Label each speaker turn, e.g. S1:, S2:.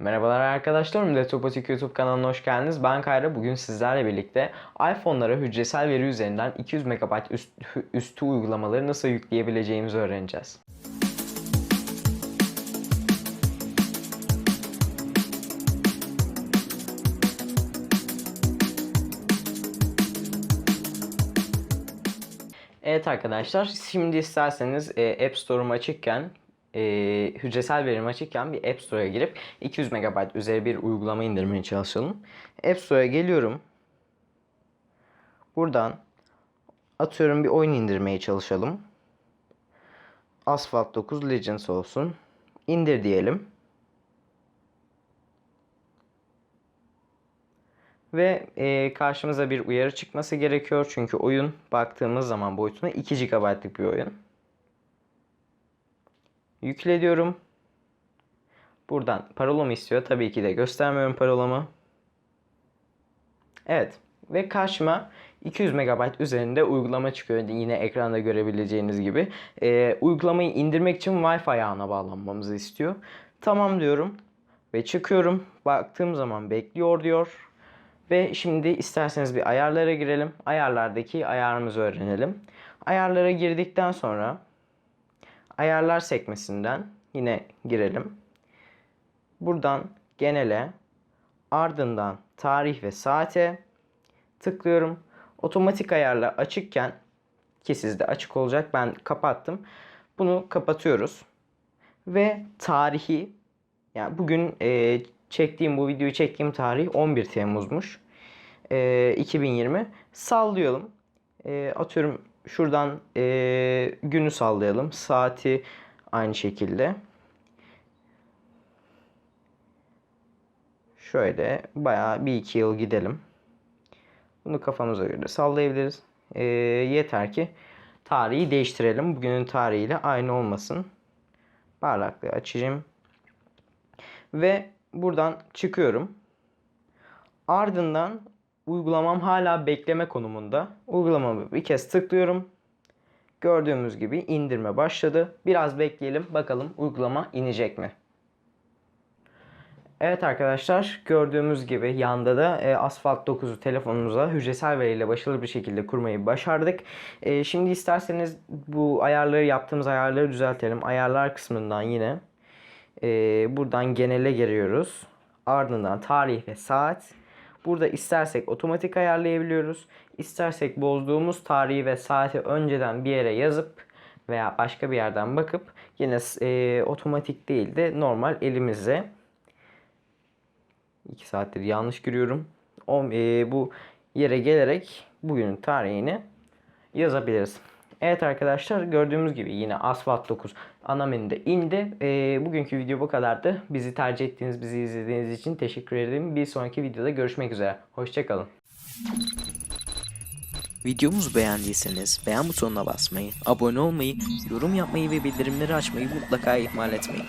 S1: Merhabalar arkadaşlar, Miletopatik YouTube kanalına hoş geldiniz. Ben Kayra. Bugün sizlerle birlikte iPhone'lara hücresel veri üzerinden 200 MB üst, üstü uygulamaları nasıl yükleyebileceğimizi öğreneceğiz. Evet arkadaşlar, şimdi isterseniz e, App Store'um açıkken e, hücresel verim açıkken bir App Store'a girip 200 MB üzeri bir uygulama indirmeye çalışalım. App Store'a geliyorum. Buradan atıyorum bir oyun indirmeye çalışalım. Asphalt 9 Legends olsun. İndir diyelim. Ve e, karşımıza bir uyarı çıkması gerekiyor. Çünkü oyun baktığımız zaman boyutuna 2 GB'lık bir oyun. Yükle diyorum. Buradan parolamı istiyor. Tabii ki de göstermiyorum parolamı. Evet. Ve karşıma 200 MB üzerinde uygulama çıkıyor. Yine ekranda görebileceğiniz gibi. Ee, uygulamayı indirmek için Wi-Fi ağına bağlanmamızı istiyor. Tamam diyorum. Ve çıkıyorum. Baktığım zaman bekliyor diyor. Ve şimdi isterseniz bir ayarlara girelim. Ayarlardaki ayarımızı öğrenelim. Ayarlara girdikten sonra ayarlar sekmesinden yine girelim. Buradan genele ardından tarih ve saate tıklıyorum. Otomatik ayarla açıkken ki sizde açık olacak ben kapattım. Bunu kapatıyoruz. Ve tarihi yani bugün e, çektiğim bu videoyu çektiğim tarih 11 Temmuz'muş. E, 2020. Sallayalım. E, atıyorum şuradan e, günü sallayalım. Saati aynı şekilde. Şöyle bayağı bir iki yıl gidelim. Bunu kafamıza göre sallayabiliriz. E, yeter ki tarihi değiştirelim. Bugünün tarihiyle aynı olmasın. Parlaklığı açayım. Ve buradan çıkıyorum. Ardından uygulamam hala bekleme konumunda. Uygulamamı bir kez tıklıyorum. Gördüğümüz gibi indirme başladı. Biraz bekleyelim bakalım uygulama inecek mi? Evet arkadaşlar gördüğümüz gibi yanda da e, Asphalt 9'u telefonumuza hücresel veriyle başarılı bir şekilde kurmayı başardık. E, şimdi isterseniz bu ayarları yaptığımız ayarları düzeltelim. Ayarlar kısmından yine e, buradan genele giriyoruz. Ardından tarih ve saat. Burada istersek otomatik ayarlayabiliyoruz. İstersek bozduğumuz tarihi ve saati önceden bir yere yazıp veya başka bir yerden bakıp yine e, otomatik değil de normal elimizle 2 saattir yanlış giriyorum. O, e, bu yere gelerek bugünün tarihini yazabiliriz. Evet arkadaşlar gördüğümüz gibi yine Asphalt 9 ana menüde indi. E, bugünkü video bu kadardı. Bizi tercih ettiğiniz, bizi izlediğiniz için teşekkür ederim. Bir sonraki videoda görüşmek üzere. Hoşçakalın.
S2: Videomuzu beğendiyseniz beğen butonuna basmayı, abone olmayı, yorum yapmayı ve bildirimleri açmayı mutlaka ihmal etmeyin.